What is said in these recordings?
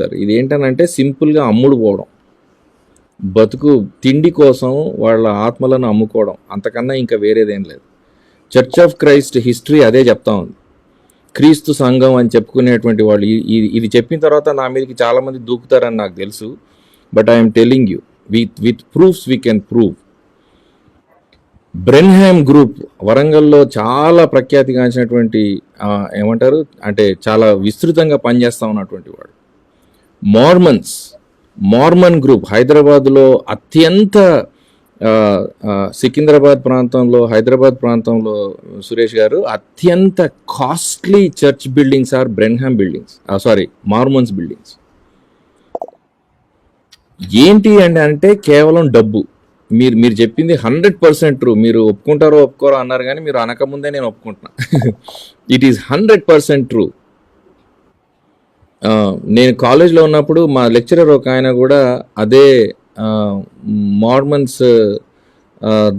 చెప్తారు. ఇది ఏంటనంటే సింపుల్గా అమ్ముడు పోవడం బతుకు తిండి కోసం వాళ్ళ ఆత్మలను అమ్ముకోవడం. అంతకన్నా ఇంకా వేరేదేం లేదు. చర్చ్ ఆఫ్ క్రైస్ట్ హిస్టరీ అదే చెప్తా ఉంది. క్రీస్తు సంఘం అని చెప్పుకునేటువంటి వాళ్ళు ఇది ఇది చెప్పిన తర్వాత నా మీదకి చాలామంది దూకుతారని నాకు తెలుసు. But I'm telling you with with proofs we can prove. Branham group వరంగల్లో చాలా ప్రఖ్యాతిగాంచినటువంటి ఏమంటారు? అంటే చాలా విస్తృతంగా పనిచేస్తా ఉన్నటువంటి వాడు. మార్మన్స్ మార్మన్ గ్రూప్ హైదరాబాద్లో అత్యంత సికింద్రాబాద్ ప్రాంతంలో హైదరాబాద్ ప్రాంతంలో సురేష్ గారు అత్యంత costly church buildings or Branham buildings sorry Mormons buildings ఏంటి అండి అంటే కేవలం డబ్బు. మీరు మీరు చెప్పింది హండ్రెడ్ పర్సెంట్ ట్రూ మీరు ఒప్పుకుంటారో ఒప్పుకోరో అన్నారు కానీ మీరు అనకముందే నేను ఒప్పుకుంటున్నా. It is hundred percent true నేను కాలేజ్లో ఉన్నప్పుడు మా లెక్చరర్ ఒక ఆయన కూడా అదే మార్మన్స్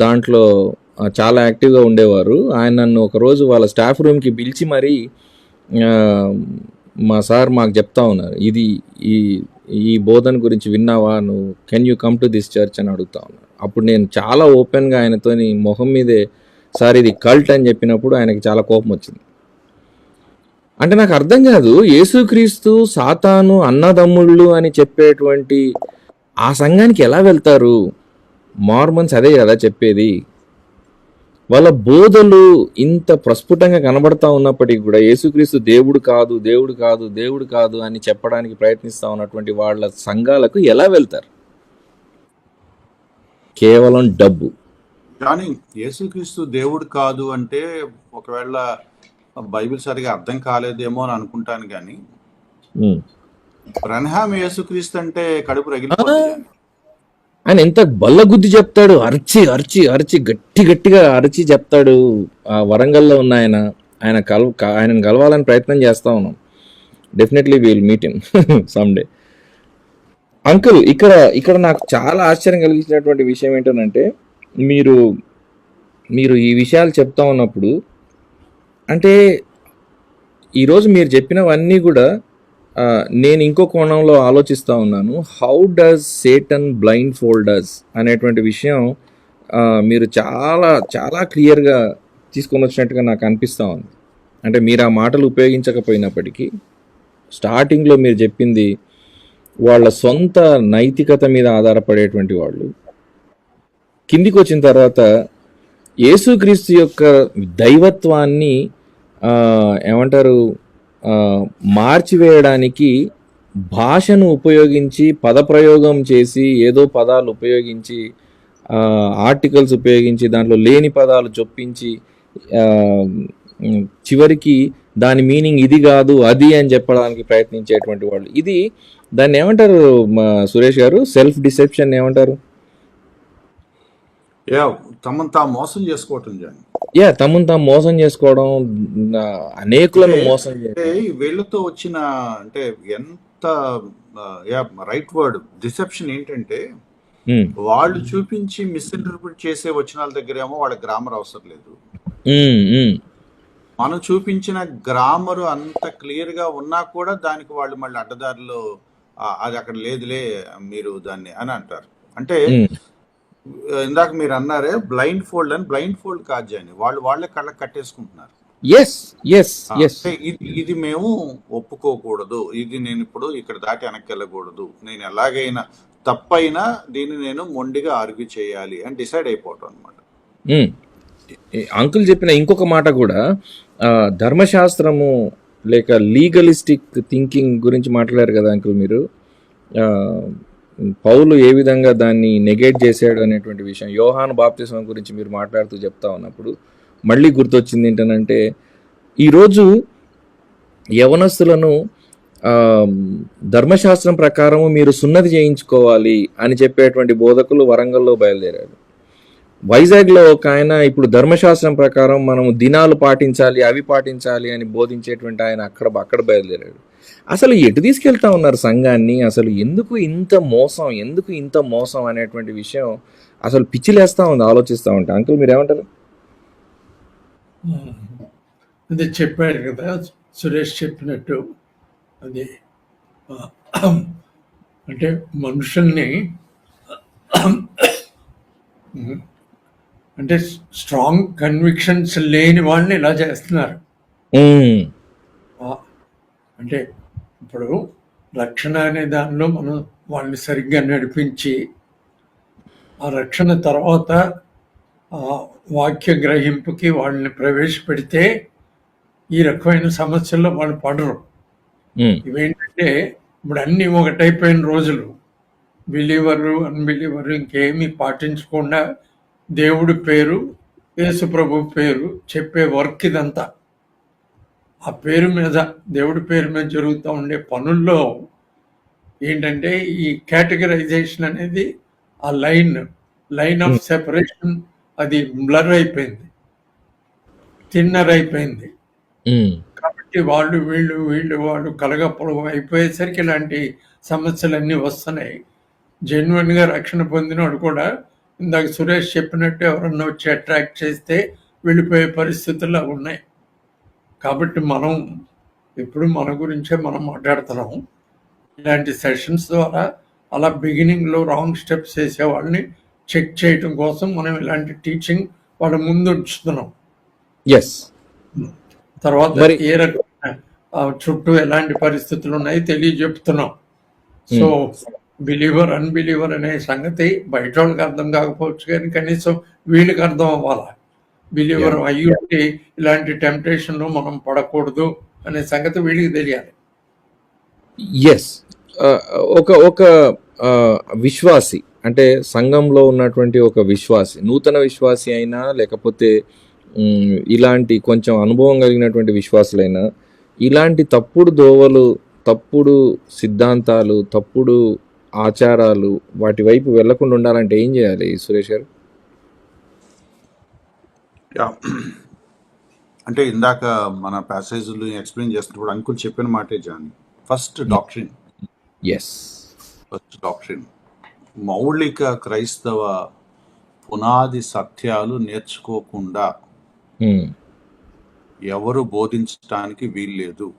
దాంట్లో చాలా యాక్టివ్గా ఉండేవారు. ఆయన నన్ను ఒకరోజు వాళ్ళ స్టాఫ్ రూమ్కి పిలిచి మరీ మా సార్ మాకు చెప్తా ఉన్నారు. ఇది ఈ ఈ బోధన గురించి విన్నావా? నువ్వు can you come to this church అని అడుగుతా ఉన్నారు. అప్పుడు నేను చాలా ఓపెన్గా ఆయనతోని మొహం మీదే సార్ ఇది కల్ట్ అని చెప్పినప్పుడు ఆయనకి చాలా కోపం వచ్చింది. అంటే నాకు అర్థం కాదు యేసుక్రీస్తు సాతాను అన్నదమ్ముళ్ళు అని చెప్పేటువంటి ఆ సంఘానికి ఎలా వెళ్తారు? మార్మన్స్ అదే కదా చెప్పేది. వాళ్ళ బోధలు ఇంత ప్రస్ఫుటంగా కనబడతా ఉన్నప్పటికీ కూడా యేసుక్రీస్తు దేవుడు కాదు దేవుడు కాదు దేవుడు కాదు అని చెప్పడానికి ప్రయత్నిస్తూ ఉన్నటువంటి వాళ్ళ సంఘాలకు ఎలా వెళ్తారు? కేవలం డబ్బు. కానీ యేసుక్రీస్తు దేవుడు కాదు అంటే ఒకవేళ బైబిల్ సరిగా అర్థం కాలేదేమో అని అనుకుంటాను కానీ. బ్రన్హామ్ యేసుక్రీస్తు అంటే కడుపు రగిలిపోతుంది జానీ. ఆయన ఎంత బల్లగుద్ది చెప్తాడు అరిచి అరిచి అరిచి గట్టి గట్టిగా అరిచి చెప్తాడు ఆ వరంగల్లో ఉన్న ఆయన ఆయన కల ఆయనను కలవాలని ప్రయత్నం చేస్తా ఉన్నాం definitely will meet him someday uncle ఇక్కడ ఇక్కడ నాకు చాలా ఆశ్చర్యం కలిగించినటువంటి విషయం ఏంటంటే మీరు మీరు ఈ విషయాలు చెప్తా ఉన్నప్పుడు అంటే ఈరోజు మీరు చెప్పినవన్నీ కూడా నేను ఇంకో కోణంలో ఆలోచిస్తూ ఉన్నాను. How does Satan blind folders అనేటువంటి విషయం మీరు చాలా చాలా క్లియర్గా తీసుకొని వచ్చినట్టుగా నాకు అనిపిస్తూ ఉంది. అంటే మీరు ఆ మాటలు ఉపయోగించకపోయినప్పటికీ స్టార్టింగ్లో మీరు చెప్పింది వాళ్ళ సొంత నైతికత మీద ఆధారపడేటువంటి వాళ్ళు. కిందికి వచ్చిన తర్వాత యేసుక్రీస్తు యొక్క దైవత్వాన్ని ఏమంటారు? మార్చివేయడానికి భాషను ఉపయోగించి పదప్రయోగం చేసి ఏదో పదాలు ఉపయోగించి ఆర్టికల్స్ ఉపయోగించి దాంట్లో లేని పదాలు చొప్పించి చివరికి దాని మీనింగ్ ఇది కాదు అది అని చెప్పడానికి ప్రయత్నించేటువంటి వాళ్ళు. ఇది దాన్ని ఏమంటారు సురేష్ గారు? సెల్ఫ్ డిసెప్షన్ ఏమంటారు? యా తమను మోసం చేసుకోవటం జాని యా తమను తాము మోసం చేసుకోవడం అనేకులను మోసం వీళ్ళతో వచ్చిన అంటే ఎంత యా రైట్ వర్డ్ డిసెప్షన్ ఏంటంటే వాళ్ళు చూపించి మిస్ఇంటర్ప్రిట్ చేసే వచనాల దగ్గర ఏమో వాళ్ళ గ్రామర్ అవసరం లేదు. మనం చూపించిన గ్రామర్ అంత క్లియర్గా ఉన్నా కూడా దానికి వాళ్ళు మళ్ళీ అడ్డదారిలో "ఆ, అది అక్కడ లేదులే మీరు దాన్ని అని అంటారు. అంటే ఇందాక మీరు అన్నారే బ్లైండ్ ఫోల్డ్ అని బ్లైండ్ ఫోల్డ్ కాదు అని వాళ్ళు వాళ్ళే కళ్ళకి కట్టేసుకుంటున్నారు. ఎస్ ఎస్ ఎస్ ఇది మేము ఒప్పుకోకూడదు. ఇది నేను ఇప్పుడు ఇక్కడ దాటి వెనక్కి వెళ్ళకూడదు నేను ఎలాగైనా తప్పైనా దీన్ని నేను మొండిగా ఆర్గ్యూ చేయాలి అని డిసైడ్ అయిపోవటం అనమాట అంకుల్ చెప్పిన ఇంకొక మాట కూడా ధర్మశాస్త్రము లేక లీగలిస్టిక్ థింకింగ్ గురించి మాట్లాడారు కదా అంకుల్ మీరు. పౌలు ఏ విధంగా దాన్ని నెగేట్ చేశాడు అనేటువంటి విషయం యోహాను బాప్తిసం గురించి మీరు మాట్లాడుతూ చెప్తా ఉన్నప్పుడు మళ్ళీ గుర్తొచ్చింది ఏంటనంటే ఈరోజు యవనస్తులను ధర్మశాస్త్రం ప్రకారము మీరు సున్నతి చేయించుకోవాలి అని చెప్పేటువంటి బోధకులు వరంగల్లో బయలుదేరారు. వైజాగ్లో ఒక ఆయన ఇప్పుడు ధర్మశాస్త్రం ప్రకారం మనం దినాలు పాటించాలి అవి పాటించాలి అని బోధించేటువంటి ఆయన అక్కడ అక్కడ బయలుదేరాడు. అసలు ఎటు తీసుకెళ్తా ఉన్నారు సంఘాన్ని? అసలు ఎందుకు ఇంత మోసం? ఎందుకు ఇంత మోసం అనేటువంటి విషయం అసలు పిచ్చిలేస్తా ఉంది ఆలోచిస్తూ ఉంటా. అంకుల్ మీరు ఏమంటారు అదే చెప్పాడు కదా సురేష్ చెప్పినట్టు అది అంటే మనుషుల్ని అంటే స్ట్రాంగ్ కన్విక్షన్స్ లేని వాళ్ళని ఇలా చేస్తున్నారు. అంటే ఇప్పుడు రక్షణ అనే దానిలో మనం వాళ్ళని సరిగ్గా నడిపించి ఆ రక్షణ తర్వాత వాక్య గ్రహింపుకి వాళ్ళని ప్రవేశపెడితే ఈ రకమైన సమస్యల్లో వాళ్ళు పడరు. ఇవేంటంటే ఇప్పుడు అన్ని ఒకటైపోయిన రోజులు. బిలీవరు అన్బిలీవరు ఇంకేమీ పాటించకుండా దేవుడి పేరు యేసు ప్రభు పేరు చెప్పే వర్క్ ఇదంతా. ఆ పేరు మీద దేవుడి పేరు మీద జరుగుతూ ఉండే పనుల్లో ఏంటంటే ఈ కేటగరైజేషన్ అనేది ఆ లైన్ లైన్ ఆఫ్ సెపరేషన్ అది బ్లర్ అయిపోయింది థిన్నర్ అయిపోయింది ఉమ్, కాబట్టి వాళ్ళు వీళ్ళు వీళ్ళు వాళ్ళు కలగప్పలు అయిపోయేసరికి ఇలాంటి సమస్యలన్నీ వస్తున్నాయి. జెన్యున్గా రక్షణ పొందినవాడు కూడా ఇందాక సురేష్ చెప్పినట్టు ఎవరన్నా వచ్చి అట్రాక్ట్ చేస్తే వెళ్ళిపోయే పరిస్థితులు అవి ఉన్నాయి. కాబట్టి మనం ఇప్పుడు మన గురించే మనం మాట్లాడుతున్నాం ఇలాంటి సెషన్స్ ద్వారా అలా బిగినింగ్లో రాంగ్ స్టెప్స్ వేసే వాళ్ళని చెక్ చేయటం కోసం మనం ఇలాంటి టీచింగ్ వాళ్ళ ముందు ఉంచుతున్నాం. ఎస్ తర్వాత ఏ రకమైన చుట్టూ ఎలాంటి పరిస్థితులు ఉన్నాయి తెలియజెప్తున్నాం. సో బిలీవర్ అన్బిలీవర్ అనే సంగతి బయట వాళ్ళకి అర్థం కాకపోవచ్చు కానీ కనీసం వీళ్ళకి అర్థం అవ్వాలా? బిలీవర్ అయ్యుంటే ఇలాంటి టెంప్టేషన్లో మనం పడకూడదు అనే సంగతి వీళ్ళకి తెలియాలి. ఎస్ ఒక ఒక విశ్వాసి అంటే సంఘంలో ఉన్నటువంటి ఒక విశ్వాసి నూతన విశ్వాసి అయినా లేకపోతే ఇలాంటి కొంచెం అనుభవం కలిగినటువంటి విశ్వాసులైనా ఇలాంటి తప్పుడు దోవలు తప్పుడు సిద్ధాంతాలు తప్పుడు ఆచారాలు వాటి వైపు వెళ్ళకుండా ఉండాలంటే ఏం చేయాలి సురేష్ గారు. అంటే ఇందాక మన ప్యాసేజ్లు ఎక్స్ప్లెయిన్ చేస్తున్నప్పుడు అంకుల్ చెప్పిన మాటే John. First doctrine is first doctrine మౌలిక క్రైస్తవ పునాది సత్యాలు నేర్చుకోకుండా ఎవరు బోధించడానికి వీల్లేదు.